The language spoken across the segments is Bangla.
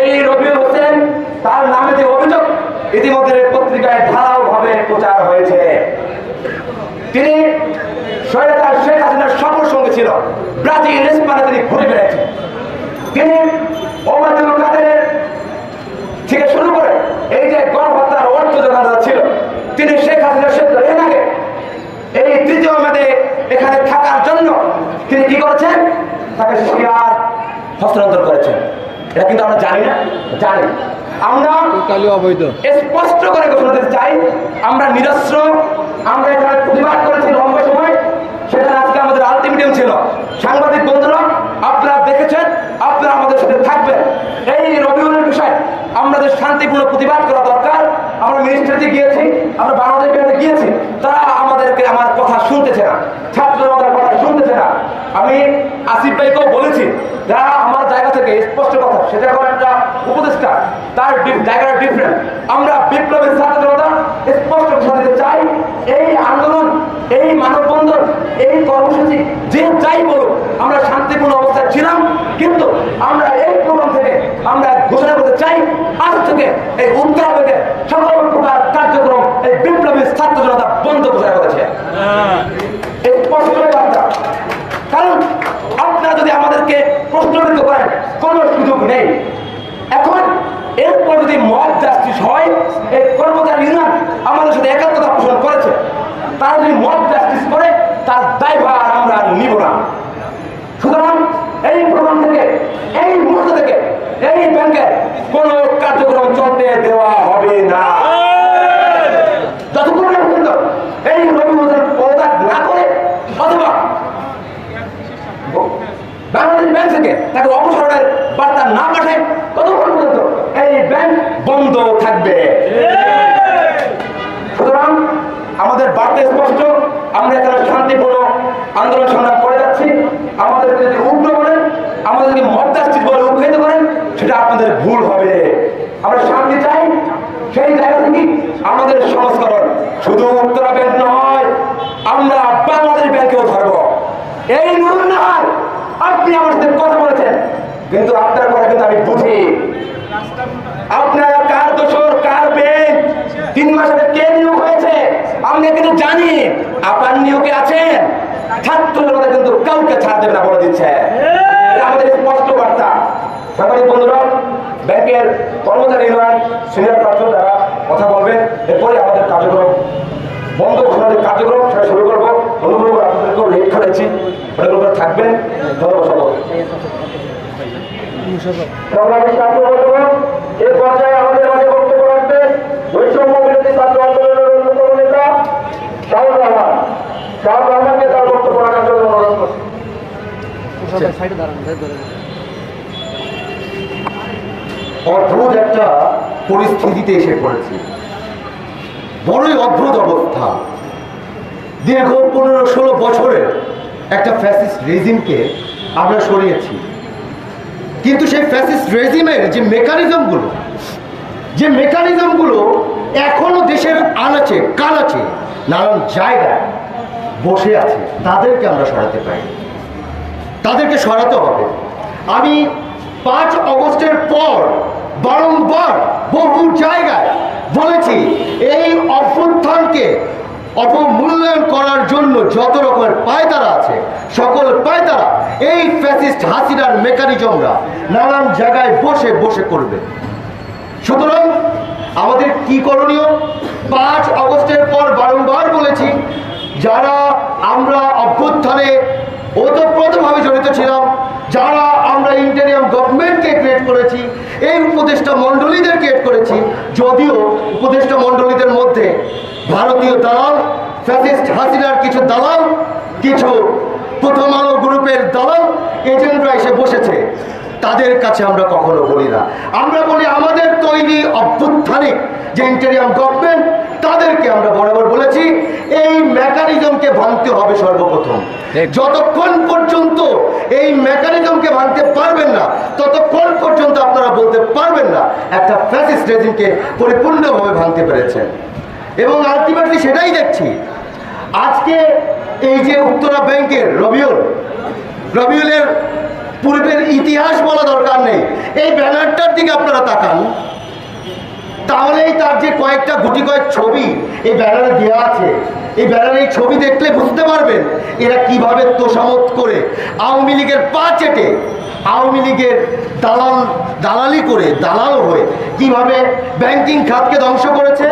এই রবিউল হোসেন তার নামে যে অভিযোগ ইতিমধ্যে পত্রিকায় ঢালাও ভাবে প্রচার হয়েছে। তিনি স্বৈরাচার শেখ হাসিনার সফর সঙ্গে ছিল। ব্রাজিল স্পেনে তিনি ঘুরে বেড়াচ্ছেন। তিনি ওবায়দুল কাদের থেকে শুরু করে এই যে গণহত্যার অর্থ যোগান ছিল, তিনি শেখ হাসিনার সাথে এর আগে এই তৃতীয় মেয়াদে এখানে থাকার জন্য তিনি কি করেছেন? তাকে শিয়ার হস্তান্তর করেছেন। এটা কিন্তু আমরা জানি না জানি। আমরা টোটালি অবৈধ। স্পষ্ট করে ঘোষণা দিতে চাই আমরা নিরস্ত্র আমরা এখানে প্রতিবাদ করেছি লম্বা সময় সেখানে আজকে আমাদের আলটিমেটাম ছিল। সাংবাদিক বন্ধুরা আপনারা দেখেছেন আপনারা আমাদের সাথে থাকবেন। এই রবিউলের বিষয় আমাদের শান্তিপূর্ণ প্রতিবাদ করা দরকার। আমরা মিনিস্ট্রিতে গিয়েছি আমরা বাংলাদেশ গিয়েছি তারা আমাদেরকে আমার কথা শুনতেছে না ছাত্ররা আমাদের কথা শুনতেছে না আমি আসিফ ভাইকেও বলেছি যারা আমার জায়গা থেকে স্পষ্ট কথা, সেটা কোনো একটা উপদেষ্টা, তার জায়গাটা ডিফারেন্ট আমরা বিপ্লবের ছাত্র জনতা স্পষ্ট দিতে চাই, এই আন্দোলন, এই মানববন্ধন, এই কর্মসূচি, যে যাই বলুক, আমরা শান্তিপূর্ণ অবস্থায় ছিলাম, কিন্তু আমরা এই প্রোগ্রাম থেকে আমরা ঘোষণা করতে চাই, আজ থেকে এই উত্তরাবেগের সকল প্রকার কার্যক্রম এই বিপ্লবী ছাত্র জনতা বন্ধ ঘোষণা করেছে। প্রশ্নবিদ্ধ করেন কোনো সুযোগ নেই। এখন এরপর যদি মব জাস্টিস হয়, এই কর্মচারী ইউনিয়ন আমাদের সাথে একাত্মতা পোষণ করেছে। তারা যদি মব জাস্টিস করে, তার দায়ভার আমরা নিব না। সুতরাং এই প্রোগ্রাম থেকে, এই মুহূর্ত থেকে এই ব্যাংকের কোন কার্যক্রম চলতে দেওয়া হবে না যতক্ষণ না পর্যন্ত এই রবি হোসেন পদত্যাগ না করে অথবা বাংলাদেশ ব্যাংক থেকে তাকে অপসারণের বার্তা না পাঠায় ততক্ষণ পর্যন্ত এই ব্যাংক বন্ধ থাকবে। সুতরাং আমাদের বার্তা স্পষ্ট। আমরা এখানে শান্তিপূর্ণ আন্দোলন সংগ্রাম করে যাচ্ছি। আমাদের যদি উগ্র বলেন আমাদেরকে মদ্দাস্তিক বলে উৎসাহিত করেন, সেটা আপনাদের ভুল হবে। আমরা শান্তি চাই। সেই জায়গা থেকে আমাদের সংস্করণ শুধু উত্তরা ব্যাংক নয়, আমরা বাংলাদেশ ব্যাংকেও ধরবো। এই নাহার, আপনি আমার সাথে কথা বলেছেন, কিন্তু আপনার কথা কিন্তু আমি বুঝি। আপনারা কার দোষর কার বেঞ্চ তিন মাস আগে কে নিয়োগ হয়েছে আমরা কিন্তু জানি আপনার নিয়োগে আছেন। ছাত্র জনতা কিন্তু কাউকে ছাড় দেবে না বলে দিচ্ছে। আমাদের স্পষ্ট বার্তা। সাংবাদিক বন্ধুরা ব্যাংকের কর্মচারী ইউনিয়ন সিনিয়র প্রার্থী তারা কথা বলবেন এরপরে আমাদের কার্যক্রম বন্ধ ঘোষণার কার্যক্রম সেটা শুরু করব। অনুগ্রহ করে আপনাদেরকেও লেট করেছি। করে থাকবেন। ধন্যবাদ এ পর্যায়ে আমাদের মাঝে শাহুর রহমানকে তার বক্তব্য রাখার জন্য অনুরোধ করছি। সাইডে দাঁড়ান ধরে অদ্ভুত একটা পরিস্থিতিতে এসে পড়েছি। বড়ই অদ্ভুত অবস্থা। দীর্ঘ পনেরো ষোলো বছরের একটা ফ্যাসিস্ট রেজিমকে আমরা সরিয়েছি। কিন্তু সেই ফ্যাসিস্ট রেজিমের যে মেকানিজমগুলো যে মেকানিজমগুলো এখনও দেশের আনাচে কানাচে নানান জায়গায় বসে আছে। তাদেরকে আমরা সরাতে পারি। তাদেরকে সরাতে হবে। আমি পাঁচ অগস্টের পর বারংবার বহু জায়গায় বলেছি, এই অভ্যুত্থানকে অপমূল্যায়ন করার জন্য যত রকমের পায়তারা আছে, সকল পায়তারা, এই ফ্যাসিস্ট হাসিনার মেকানিজমরা নানান জায়গায় বসে বসে করবে। সুতরাং আমাদের কি করণীয়? পাঁচ অগস্টের পর বারংবার বলেছি যারা আমরা অভ্যুত্থানে ওতপ্রোতভাবে জড়িত ছিলাম, যারা আমরা ইন্টারিয়াম গভর্নমেন্টকে ক্রিয়েট করেছি, এই উপদেষ্টা মণ্ডলীদের ক্রিয়েট করেছি, যদিও উপদেষ্টা মণ্ডলীদের মধ্যে ভারতীয় দালাল, ফ্যাসিস্ট হাসিনার কিছু দালাল, কিছু প্রথম আলো গ্রুপের দালাল, এজেন্টরা এসে বসেছে। তাদের কাছে আমরা কখনো বলি না। আমরা বলি আমাদের তৈরি অভ্যুত্থানিক যে ইন্টেরিয়াম গভর্নমেন্ট তাদেরকে আমরা বরাবর বলেছি এই মেকানিজমকে ভাঙতে হবে সর্বপ্রথম। যতক্ষণ পর্যন্ত এই মেকানিজমকে ভাঙতে পারবেন না ততক্ষণ পর্যন্ত আপনারা বলতে পারবেন না একটা ফ্যাসিস্ট রেজিমকে পরিপূর্ণভাবে ভাঙতে পেরেছেন। এবং আলটিমেটলি সেটাই দেখছি। আজকে এই যে উত্তরা ব্যাংকের রবিউল রবিউলের পূর্বের ইতিহাস বলা দরকার নেই। এই ব্যানারটার দিকে আপনারা তাকান। তাহলেই তার যে কয়েকটা গুটি কয়েক ছবি এই ব্যানারে দেওয়া আছে, এই ব্যানারে এই ছবি দেখলে বুঝতে পারবেন এরা কীভাবে তোষামত করে। আওয়ামী লীগের পা চেটে, আওয়ামী লীগের দালাল, দালালি করে, দালাল হয়ে কীভাবে ব্যাংকিং খাতকে ধ্বংস করেছে,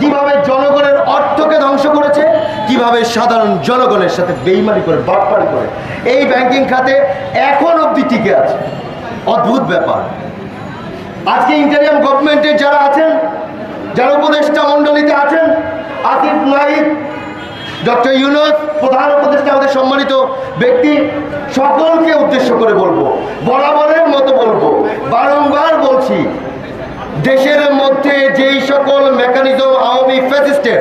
কীভাবে জনগণের অর্থকে ধ্বংস করেছে, কীভাবে সাধারণ জনগণের সাথে বেইমানি করে, বাটপাড়ি করে। এই ব্যাংকিং খাতে এখন অবধি টিকে আছে। অদ্ভুত ব্যাপার। আজকে ইন্টারিয়াম গভর্নমেন্টের যারা আছেন, যারা উপদেষ্টা মণ্ডলীতে আছেন, আসিফ নাইক ডক্টর ইউনুস, প্রধান উপদেষ্টা আমাদের সম্মানিত ব্যক্তি, সকলকে উদ্দেশ্য করে বলব, বরাবরের মতো বলব, বারংবার বলছি, দেশের মধ্যে যেই সকল মেকানিজম আওয়ামী ফ্যাসিস্টের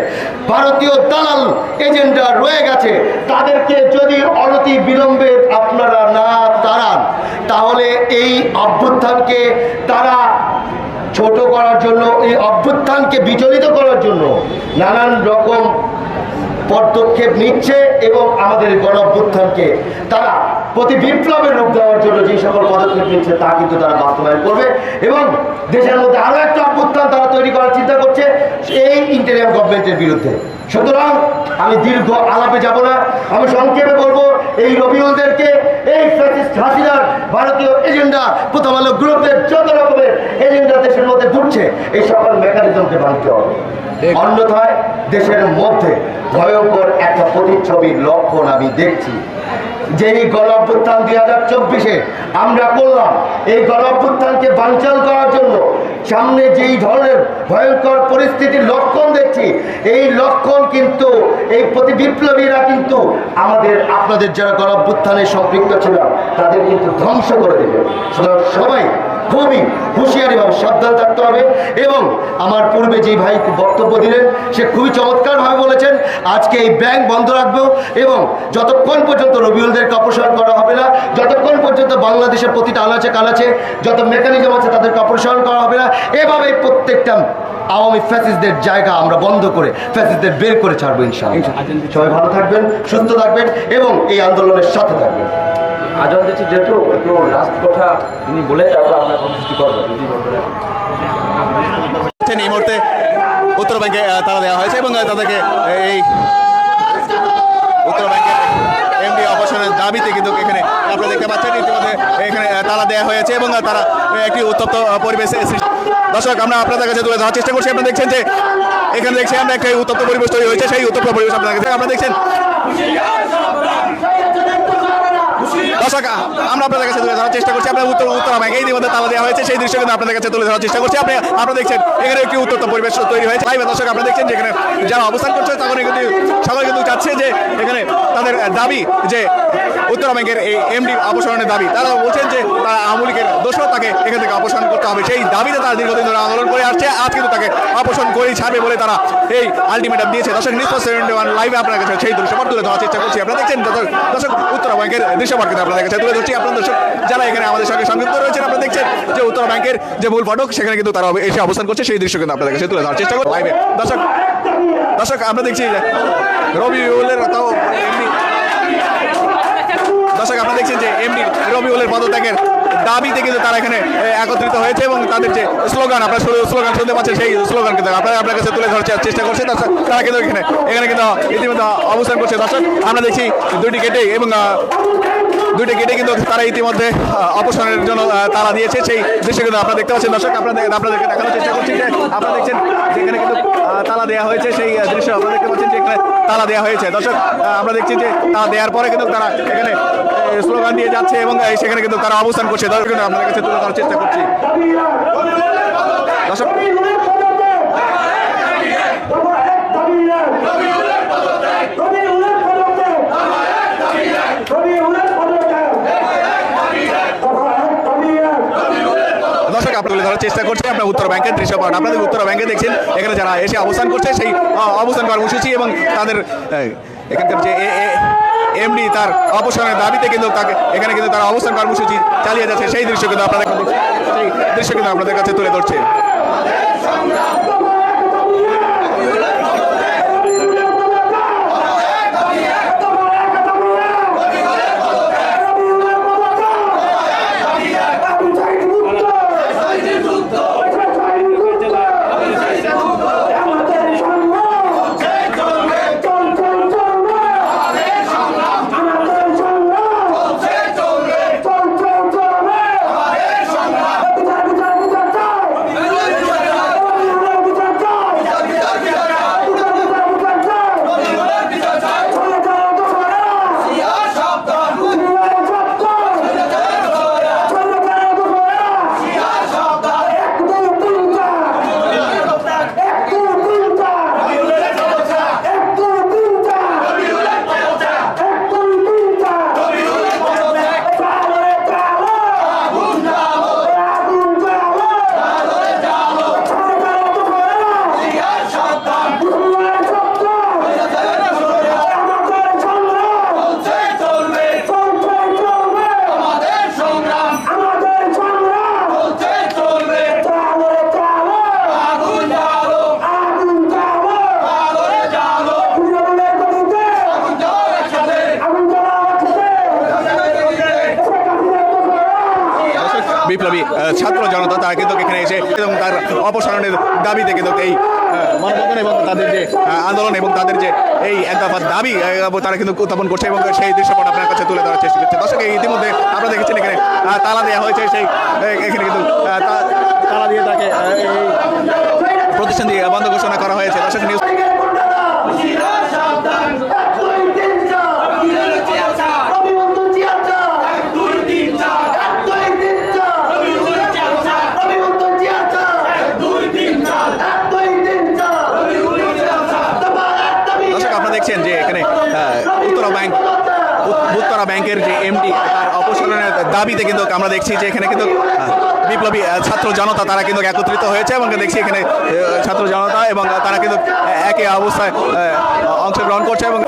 ভারতীয় দালাল এজেন্ডা রয়ে গেছে, তাদেরকে যদি অনতি বিলম্বে আপনারা না তাড়ান তাহলে এই অভ্যুত্থানকে তারা ছোট করার জন্য, এই অভ্যুত্থানকে বিচলিত করার জন্য নানান রকম পদক্ষেপ নিচ্ছে এবং আমাদের গণ অভ্যুত্থানকে তারা প্রতি বিপ্লবের রূপ দেওয়ার জন্য যে সকল পদক্ষেপ নিচ্ছে তা কিন্তু তারা বাস্তবায়ন করবে। এবং দেশের মধ্যে আরও একটা অভ্যুত্থান তারা তৈরি করার চিন্তা করছে এই ইন্টেরিয়াম গভর্নমেন্টের বিরুদ্ধে। সুতরাং আমি দীর্ঘ আলাপে যাব না আমি সংক্ষেপে বলব এই রবিউলদেরকে এই ফ্যাসিস্ট হাসিনার ভারতীয় এজেন্ডা প্রথম আলো গ্রুপের যত রকমের এজেন্ডা দেশের মধ্যে ঘুরছে এই সকল মেকানিজমকে ভাঙতে হবে। অন্যথায় দেশের মধ্যে ভয়ঙ্কর একটা প্রতিচ্ছবির লক্ষণ আমি দেখছি। যেই গণ অভ্যুত্থান দুই হাজার চব্বিশে আমরা করলাম, এই গণ অভ্যুত্থানকে বানচাল করার জন্য সামনে যেই ধরনের ভয়ঙ্কর পরিস্থিতির লক্ষণ দেখছি, এই লক্ষণ কিন্তু, এই প্রতি বিপ্লবীরা কিন্তু আমাদের, আপনাদের যারা গণ অভ্যুত্থানে সম্পৃক্ত ছিল তাদের কিন্তু ধ্বংস করে দেবে সুতরাং সবাই খুবই হুঁশিয়ারিভাবে সাবধান থাকতে হবে। এবং আমার পূর্বে যে ভাই বক্তব্য দিলেন সে খুবই চমৎকারভাবে বলেছেন আজকে এই ব্যাংক বন্ধ রাখব এবং যতক্ষণ পর্যন্ত রবিউলদেরকে অপসারণ করা হবে না যতক্ষণ পর্যন্ত বাংলাদেশের প্রতিটা আলাচে কালাচে যত মেকানিজম আছে তাদেরকে অপসারণ করা হবে না এভাবে প্রত্যেকটা আওয়ামী ফ্যাসিসদের জায়গা আমরা বন্ধ করে ফ্যাসিসদের বের করে ছাড়বো ইনশাআল্লাহ। সবাই ভালো থাকবেন সুস্থ থাকবেন এবং এই আন্দোলনের সাথে থাকবেন। দিচ্ছি যেহেতু একটু লাস্ট কথা তিনি বলে তারপর আমরা কর্মসূচি করব। এই মুহূর্তে উত্তর ব্যাংকে তালা দেওয়া হয়েছে এবং তাদেরকে এই উত্তর ব্যাংকের এমডি অপারেশনের দাবিতে কিন্তু এখানে আপনারা দেখতে পাচ্ছেন, ইতিমধ্যে এখানে তালা দেওয়া হয়েছে এবং তারা একটি উত্তপ্ত পরিবেশে দর্শক, আমরা আপনাদের কাছে তুলে ধরার চেষ্টা করছি। আপনারা দেখছেন যে, এখানে দেখছি আমরা একটা উত্তপ্ত পরিবেশ তৈরি হয়েছে, সেই উত্তপ্ত পরিবেশ আপনারা দেখছেন দর্শক আমরা আপনাদের কাছে তুলে ধরার চেষ্টা করছি। আপনার উত্তর উত্তর ব্যাংকে ইতিমধ্যে তালা দেওয়া হয়েছে। সেই দৃশ্য কিন্তু আপনাদের কাছে তুলে ধরার চেষ্টা করছি। আপনি, আপনারা দেখছেন, এখানে একটি উত্তপ্ত পরিবেশ তৈরি হয়েছে। লাইভে দর্শক, আপনারা দেখছেন যেখানে যারা অবস্থান করছে তখন কিন্তু সবাই কিন্তু চাচ্ছে যে এখানে তাদের দাবি যে উত্তর ব্যাংকের এই এমডি অপসারণের দাবি। তারা বলছেন যে তারা আওয়ামী লীগের দোষর তাকে এখান থেকে অপসারণ করতে হবে। সেই দাবিতে তারা দীর্ঘদিন ধরে আন্দোলন করে আসছে। আজ কিন্তু তাকে অপসারণ করেই ছাড়বে বলে তারা এই আলটিমেটাম দিয়েছে। দর্শক নিউজ সেভেন্টি ওয়ান লাইভে আপনার কাছে সেই দৃশ্যপট তুলে ধরার চেষ্টা করছি। আপনারা দেখছেন দর্শক- উত্তর ব্যাংকের দৃশ্যপট কিন্তু আপনাদের কাছে তুলে ধরছি। আপনার দর্শক, যারা এখানে আমাদের সঙ্গে সংযুক্ত রয়েছেন, আপনারা দেখছেন যে উত্তর ব্যাংকের যে মূল ফটক, সেখানে কিন্তু তারা এসে অবস্থান করছে। সেই দৃশ্য কিন্তু আপনাদের কাছে তুলে ধরার চেষ্টা করছি। লাইভে দর্শক দর্শক, আমরা দেখছি যে রবিউলের তাও এমনি দর্শক আপনারা দেখছেন যে এমনি এমডি রবিউলের পদত্যাগের দাবিতে কিন্তু তারা এখানে একত্রিত হয়েছে এবং তাদের যে স্লোগান, আপনারা স্লোগান শুনতে পাচ্ছেন সেই স্লোগান কিন্তু আপনারা আপনার কাছে তুলে ধরার চেষ্টা করছে। তারা কিন্তু এখানে এখানে কিন্তু ইতিমধ্যে অবস্থান করছে। দর্শক, আমরা দেখছি দুইটি গেটে এবং দুইটি গেটে কিন্তু তারা ইতিমধ্যে অপসারণের জন্য তালা দিয়েছে। সেই দৃশ্য কিন্তু আপনারা দেখতে পাচ্ছেন। দর্শক আপনারা আপনাদেরকে দেখানোর চেষ্টা করছি যে আপনারা দেখছেন যেখানে কিন্তু তালা দেওয়া হয়েছে। সেই দৃশ্য আপনারা দেখতে পাচ্ছেন যে এখানে তালা দেওয়া হয়েছে। দর্শক আমরা দেখছি যে তালা দেওয়ার পরে কিন্তু তারা এখানে স্লোগান দিয়ে যাচ্ছে এবং সেখানে কিন্তু তারা অবস্থান করছে। দর্শক আপনাদের কাছে তুলে ধরার চেষ্টা করছি। দর্শক আপনারা তুলে ধরার চেষ্টা করছে। আপনার উত্তর ব্যাংকের দৃশ্যপট। আপনাদের উত্তর ব্যাংকে দেখছেন, এখানে যারা এসে অবস্থান করছে, সেই অবস্থান কর্মসূচি এবং তাদের এখানকার যে এমডি তার অপসারণের দাবিতে কিন্তু তাকে, এখানে কিন্তু তারা অবস্থান কর্মসূচি চালিয়ে যাচ্ছে। সেই দৃশ্য কিন্তু আপনাদের সেই দৃশ্য কিন্তু আপনাদের কাছে তুলে ধরছে। বিপ্লবী ছাত্র জনতা তারা কিন্তু এখানে এসে এবং তার অপসারণের দাবিতে কিন্তু এই আহ, মানববন্ধন এবং তাদের যে আন্দোলন এবং তাদের যে এই এক দফার দাবি তারা কিন্তু উত্থাপন করছে এবং সেই দৃশ্যপট আপনার কাছে তুলে ধরার চেষ্টা করছে। দর্শক ইতিমধ্যে আপনারা দেখেছেন এখানে তালা দেওয়া হয়েছে সেই এখানে কিন্তু তালা দিয়ে তাকে প্রতিষ্ঠান দিয়ে বন্ধ ঘোষণা করা হয়েছে। দর্শক নিউজ দর্শক আপনারা দেখছেন যে এখানে আহ, উত্তরা ব্যাংক উত- উত্তরা ব্যাংকের যে এমডি তার অপসারণের দাবিতে কিন্তু আমরা দেখছি যে এখানে কিন্তু বিপ্লবী ছাত্র জনতা তারা কিন্তু একত্রিত হয়েছে এবং দেখছি এখানে ছাত্র জনতা এবং তারা কিন্তু একে অবস্থায় অংশগ্রহণ করছে এবং